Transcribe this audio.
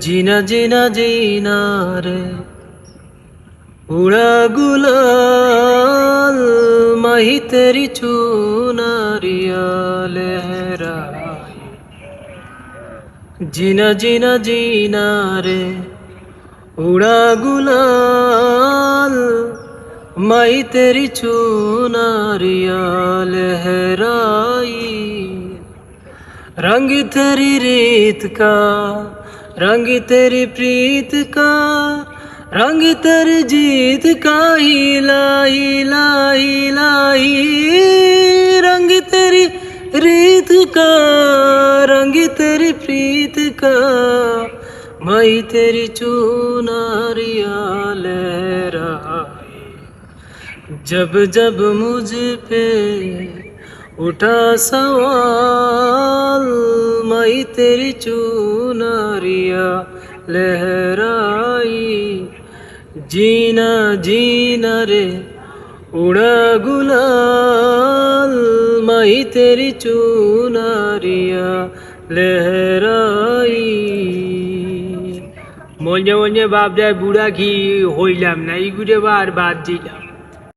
জিনা জিনা জিনা রে উড়া গুলাল, মাহি তেরি চুনারিয়া লহরাই জিনা জিনা জিনা রে উড়া গুলাল মাই তেরি চুনারিয়া লহরাই रंग तेरी रीत का, रंग तेरी प्रीत का, रंग तेरी जीत का ही हिला हिला ही रंग तेरी रीत का, रंग तेरी प्रीत का, मई तेरी चुनारिया लहराए जब जब मुझ पे উঠা সওয়াল মাই তেরি চুনারিয়া, লহরাই, জিনা জিনা রে উড়া গুলাল মাই তেরি চুনারিয়া, লহরাই। মঞ্জে মঞ্জে বাপ যায় বুড়া কি হইলাম না ইগুড়ে বার বাদ দিলাম।